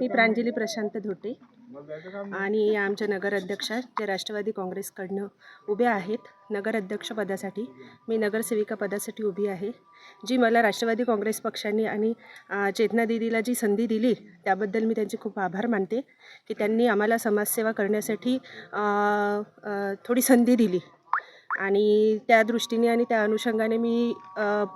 मी प्रांजली प्रशांत धोटे आणि आमच्या नगराध्यक्षा जे राष्ट्रवादी काँग्रेसकडनं उभ्या आहेत नगराध्यक्षपदासाठी मी नगरसेविका पदासाठी उभी आहे. जी मला राष्ट्रवादी काँग्रेस पक्षाने आणि चेतना दिदीला जी संधी दिली त्याबद्दल मी त्यांचे खूप आभार मानते की त्यांनी आम्हाला समाजसेवा करण्यासाठी थोडी संधी दिली. आणि त्या दृष्टीने आणि त्या अनुषंगाने मी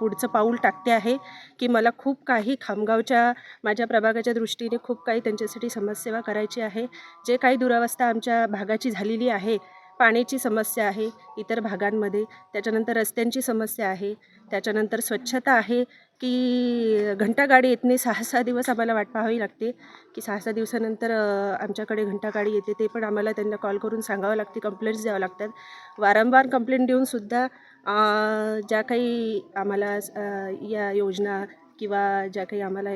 पुढचं पाऊल टाकते आहे की मला खूप काही खामगावच्या माझ्या प्रभागाच्या दृष्टीने खूप काही त्यांच्यासाठी समाजसेवा करायची आहे. जे काही दुरावस्था आमच्या भागाची झालेली आहे पाण्याची समस्या आहे इतर भागांमध्ये त्याच्यानंतर रस्त्यांची समस्या आहे त्याच्यानंतर स्वच्छता आहे की घंटागाडी येत नाही सहा सहा दिवस आम्हाला वाट पाहावी लागते की सहा सहा दिवसानंतर आमच्याकडे घंटागाडी येते ते पण आम्हाला त्यांना कॉल करून सांगावं लागते कंप्लेंट्स द्यावं लागतात. वारंवार कंप्लेंट देऊनसुद्धा ज्या काही आम्हाला या योजना किंवा ज्या काही आम्हाला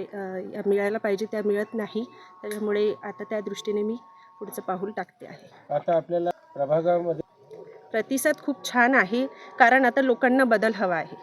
मिळायला पाहिजे त्या मिळत नाही. त्याच्यामुळे आता त्या दृष्टीने मी पुढचं पाऊल टाकते आहे. आता आपल्याला प्रभागामध्ये प्रतिसाद खूप छान आहे कारण आता लोकांना बदल हवा आहे.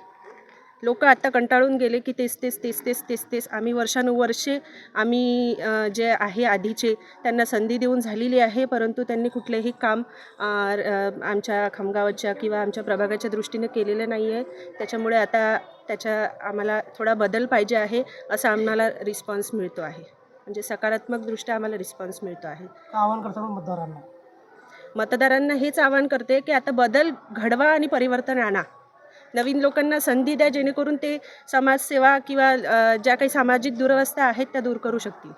लोक आता कंटाळून गेले की तेच तेच तेच तेच तेच तेच. आम्ही वर्षानुवर्षे आम्ही जे आहे आधीचे त्यांना संधी देऊन झालेली आहे परंतु त्यांनी कुठलेही काम आमच्या खामगावाच्या किंवा आमच्या प्रभागाच्या दृष्टीने केलेलं नाही आहे त्याच्यामुळे आता त्याच्या आम्हाला थोडा बदल पाहिजे आहे असा आम्हाला रिस्पॉन्स मिळतो आहे. म्हणजे सकारात्मकदृष्ट्या आम्हाला रिस्पॉन्स मिळतो आहे. आवाहन करतो मतदारांना? मतदारांना हेच आवाहन करते की आता बदल घडवा आणि परिवर्तन आणा. नवीन लोकांना संधी द्या जेणेकरून ते समाजसेवा किंवा ज्या काही सामाजिक दुरवस्था आहेत त्या दूर करू शकतील.